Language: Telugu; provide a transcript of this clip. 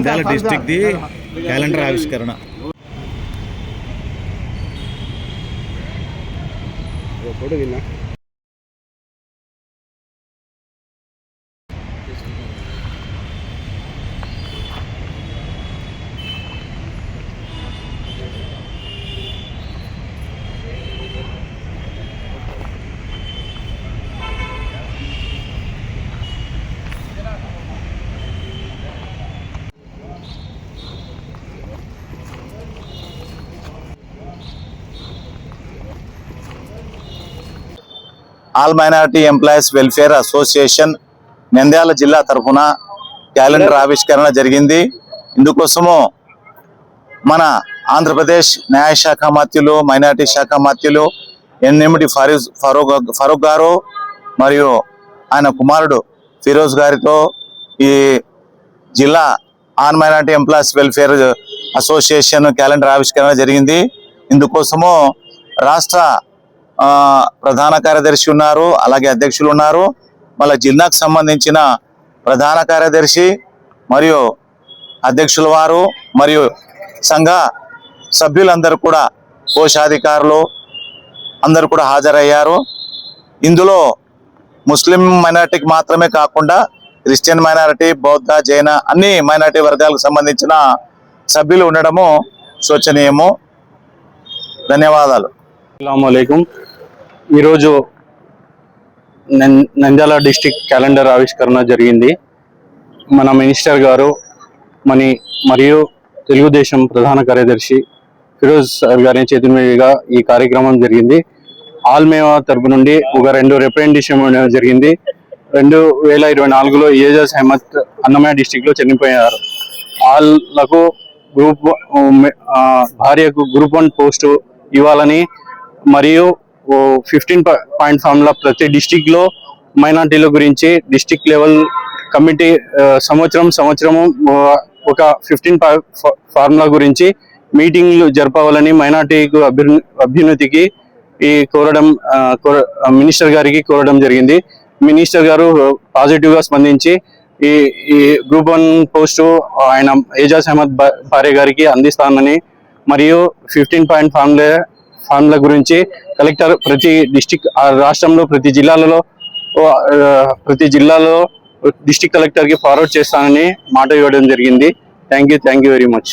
నంద్యాల డిస్టిక్ది క్యాలెండర్ ఆవిష్కరణ. All minority employees welfare association Nandyal జిల్లా తరఫున క్యాలెండర్ ఆవిష్కరణ జరిగింది. ఇందుకోసము మన ఆంధ్రప్రదేశ్ న్యాయశాఖ మాత్యులు మైనారిటీ శాఖ మాత్యులు ఎన్నిమిటి ఫరూజ్ ఫరూక్ ఫరూక్ గారు మరియు ఆయన కుమారుడు ఫిరోజ్ గారితో ఈ జిల్లా on minority employees welfare association calendar ఆవిష్కరణ జరిగింది. ఇందుకోసము రాష్ట్ర ప్రధాన కార్యదర్శి ఉన్నారు అలాగే అధ్యక్షులు ఉన్నారు. మళ్ళీ జిల్లాకు సంబంధించిన ప్రధాన కార్యదర్శి మరియు అధ్యక్షుల వారు మరియు సంఘ సభ్యులందరూ కూడా కోశాధికారులు అందరూ కూడా హాజరయ్యారు. ఇందులో ముస్లిం మైనారిటీకి మాత్రమే కాకుండా క్రిస్టియన్ మైనారిటీ బౌద్ధ జైన అన్ని మైనారిటీ వర్గాలకు సంబంధించిన సభ్యులు ఉండడము శోచనీయము. ధన్యవాదాలు. అస్సలం ఈరోజు నం- నంద్యాల డిస్టిక్ క్యాలెండర్ ఆవిష్కరణ జరిగింది. మన మినిస్టర్ గారు మని మరియు తెలుగుదేశం ప్రధాన కార్యదర్శి ఫిరోజ్ సాహెబ్ గారి చేతుమీదుగా ఈ కార్యక్రమం జరిగింది. ఆల్ మేవా తరపు నుండి ఒక రెండు రిప్రజెంటేషన్ జరిగింది. రెండు వేల ఇరవై నాలుగులో ఏజాజ్ అహ్మద్ అన్నమయ్య డిస్టిక్లో చనిపోయారు. వాళ్ళకు గ్రూప్ భార్యకు గ్రూప్ వన్ పోస్టు ఇవ్వాలని మరియు ఫిఫ్టీన్ పాయింట్ ఫార్ములా ప్రతి డిస్టిక్లో మైనార్టీల గురించి డిస్టిక్ లెవెల్ కమిటీ సంవత్సరం సంవత్సరము ఒక ఫిఫ్టీన్ ఫార్ములా గురించి మీటింగ్లు జరపవాలని మైనార్టీకు అభ్యున్న అభ్యున్నతికి ఈ కోరడం మినిస్టర్ గారికి కోరడం జరిగింది. మినిస్టర్ గారు పాజిటివ్గా స్పందించి ఈ ఈ గ్రూప్ వన్ పోస్టు ఆయన ఏజాజ్ అహ్మద్ భార్య గారికి అందిస్తానని మరియు ఫిఫ్టీన్ పాయింట్ ఫార్ములా ఫండ్ల గురించి కలెక్టర్ ప్రతి డిస్టిక్ రాష్ట్రంలో ప్రతి జిల్లాలలో ప్రతి జిల్లాలో డిస్టిక్ కలెక్టర్కి ఫార్వర్డ్ చేస్తానని మాట ఇవ్వడం జరిగింది. Thank you thank you very much.